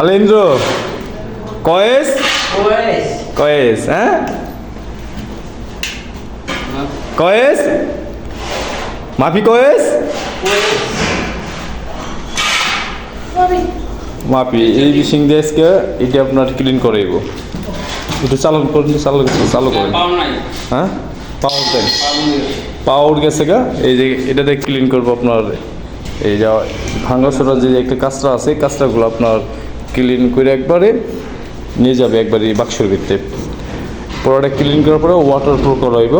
আলেন্দ্র কয়েস. কয়েস। হ্যাঁ? কয়েস? মাফি কয়েস? মাপি এই দিয়ে আজকে এটা আপনার ক্লিন করাইব একটু চালু করুন চালু চালু করেন। হ্যাঁ? পাওয়ার দেন পাওয়ার গেছে গা। এই যে এটাতে ক্লিন করব আপনার এই যা ভাঙ্গাসোরা যে একটা কাঁচরা আছে কাঁচরাগুলো আপনার ক্লিন করে একবারে নিয়ে যাবে একবারে বাক্সের ভিতরে। পুরোটা ক্লিন করার পরে ওয়াটার প্রুফ করা হইব।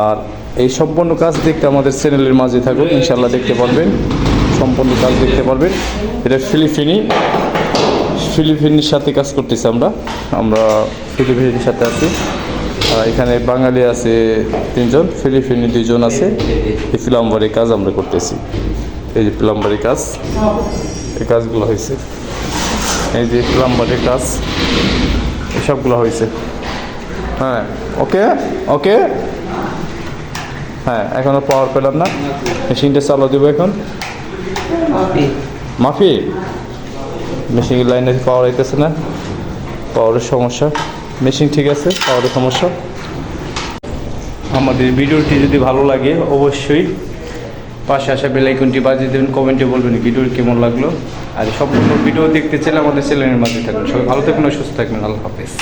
আর এই সম্পূর্ণ কাজ দেখতে আমাদের চ্যানেলের মাঝে থাকুন ইনশাল্লাহ দেখতে পারবেন। সম্পূর্ণ কাজ দেখতে পারবেন। এটা ফিলিপিনি। ফিলিপিনের সাথে কাজ করতেছি আমরা। আমরা ফিলিপিনের সাথে আছি। আর এখানে বাঙালি আছে তিনজন, ফিলিপিনি দুজন আছে। এই প্লাম্বারি কাজ আমরা করতেছি। এই যে প্লাম্বারি কাজ, এই কাজগুলো হয়েছে। এই যে প্লাম্বারি কাজ এসবগুলো হয়েছে। হ্যাঁ ওকে? ওকে? হ্যাঁ এখনও পাওয়ার পেলাম না। মেশিনটা চালু দেবো এখন। মাফি। মেশিনের লাইনে পাওয়ার আইতেছে না। পাওয়ারের সমস্যা। মেশিন ঠিক আছে পাওয়ারের সমস্যা। আমাদের ভিডিওটি যদি ভালো লাগে অবশ্যই পাশে আসা বেলাইকনটি বাজিয়ে দেবেন কমেন্টে বলবেন ভিডিও কেমন লাগল। আর সম্পূর্ণ ভিডিও দেখতে চাইলে আমাদের চ্যানেলের মাঝে থাকবেন সবাই ভালো থাকবেন সুস্থ থাকবেন আল্লাহ হাফেজ।